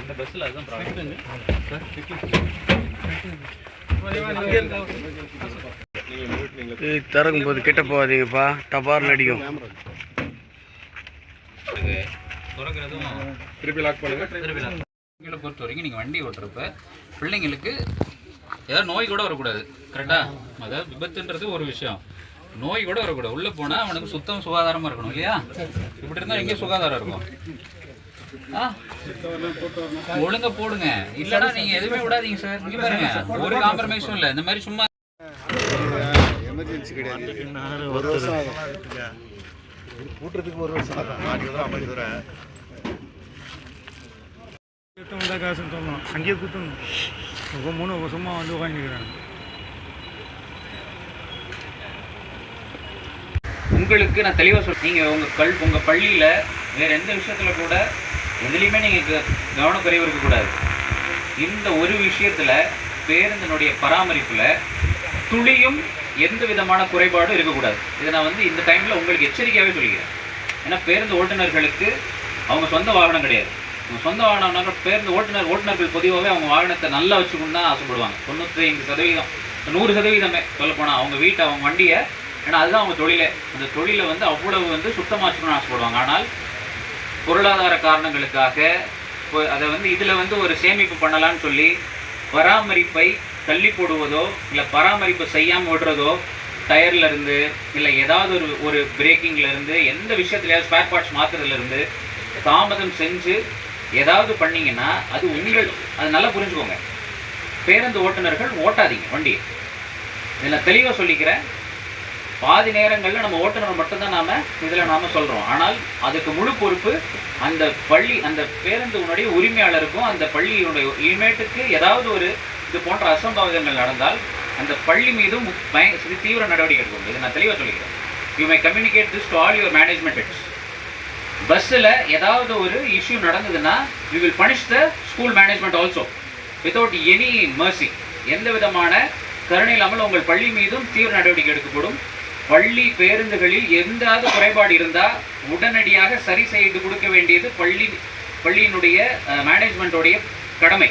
இந்த பஸ்ஸில் அதுதான் ப்ராப்ளம் இது திறக்கும் போது கிட்ட போகாதீங்கப்பா. டபார் அடிக்கும். திருப்பி லாக் பண்ணுங்க திருப்பி பொறுத்த வரைக்கும் நீங்கள் வண்டி ஓட்டுறப்ப பிள்ளைங்களுக்கு ஏதாவது நோய் கூட வரக்கூடாது. கரெக்டா அதாவது விபத்துன்றது ஒரு விஷயம். நோய் கூட வரக்கூடாது. உள்ளே போனால் அவனுக்கு சுத்தம் சுகாதாரமாக இருக்கணும் இல்லையா? இப்படி இருந்தால் எங்கேயும் சுகாதாரம் இருக்கும். ஒழுங்கா போடுங்க. இல்லைன்னா நீங்கள் எதுவுமே விடாதீங்க சார் இங்கே பாருங்க. ஒரு காம்ப்ரமைஸும் இல்லை. இந்த மாதிரி சும்மா எமர்ஜென்சி கிடையாது. ஒரு வருஷம் ஆகும். கூட்டுறதுக்கு ஒரு வருஷம் ஆகும். நாலு தூரம் ஐம்பது தூரம் வந்தால் காசுன்னு சொல்லணும் அங்கேயே குத்தணும். இப்போ மூணு வருஷமா வந்து உட்காந்துக்கிறாங்க உங்களுக்கு நான் தெளிவாக சொல் நீங்கள் உங்கள் கல் உங்கள் பள்ளியில் வேறு எந்த விஷயத்தில் கூட எதுலேயுமே நீங்கள் கவனக்குறைவு இருக்கக்கூடாது. இந்த ஒரு விஷயத்தில் பேருந்தினுடைய பராமரிப்பில் துளியும் எந்த விதமான குறைபாடும் இருக்கக்கூடாது. இதை நான் வந்து இந்த டைமில் உங்களுக்கு எச்சரிக்கையாகவே சொல்லிக்கிறேன். ஏன்னா பேருந்து ஓட்டுநர்களுக்கு அவங்க சொந்த வாகனம் கிடையாது. அவங்க சொந்த வாகனம்னாக்க பேருந்து ஓட்டுநர் ஓட்டுநர்கள் பொதுவாகவே அவங்க வாகனத்தை நல்லா வச்சுக்கணும்னு தான் ஆசைப்படுவாங்க. தொண்ணூற்றி ஐந்து சதவீதம் நூறு சதவீதமே சொல்லப்போனால் அவங்க வீட்டை அவங்க வண்டியை ஏன்னா அதுதான் அவங்க தொழிலே. அந்த தொழிலை வந்து அவ்வளவு வந்து சுத்தமாக வச்சுக்கணும்னு ஆசைப்படுவாங்க. ஆனால் பொருளாதார காரணங்களுக்காக இப்போ அதை வந்து இதில் வந்து ஒரு சேமிப்பு பண்ணலான்னு சொல்லி பராமரிப்பை தள்ளி போடுவதோ இல்லை பராமரிப்பு செய்யாமல் விடுறதோ டயர்லேருந்து இல்லை ஏதாவது ஒரு ஒரு பிரேக்கிங்லேருந்து எந்த விஷயத்துலையாவது ஸ்பேர் பார்ட்ஸ் மாற்றுறதுலேருந்து தாமதம் செஞ்சு ஏதாவது பண்ணிங்கன்னா அது உங்கள் அது நல்லா புரிஞ்சுக்கோங்க. பேருந்து ஓட்டுநர்கள் ஓட்டாதீங்க வண்டியை. இதில் தெளிவாக சொல்லிக்கிறேன். பாதி நேரங்களில் நம்ம ஓட்டுநர் மட்டும்தான் நாம இதில் நாம சொல்கிறோம் ஆனால் அதுக்கு முழு பொறுப்பு அந்த பள்ளி அந்த பேருந்துனுடைய உரிமையாளருக்கும் அந்த பள்ளியினுடைய இனிமேட்டுக்கு ஏதாவது ஒரு இது போன்ற அசம்பாவிதங்கள் நடந்தால் அந்த பள்ளி மீதும் பய தீவிர நடவடிக்கை எடுக்கும் இது நான் தெளிவாக சொல்லிக்கிறேன். You may communicate this to all your management heads பஸ்ஸில் ஏதாவது ஒரு இஷ்யூ நடந்ததுன்னா you will punish the school management also without any mercy எந்த விதமான கருணை இல்லாமல் உங்கள் பள்ளி மீதும் தீவிர நடவடிக்கை எடுக்கப்படும். பள்ளி பேருந்துகளில் எந்தாவது குறைபாடு இருந்தால் உடனடியாக சரி செய்து கொடுக்க வேண்டியது பள்ளி பள்ளியினுடைய மேனேஜ்மெண்ட்டோடைய கடமை.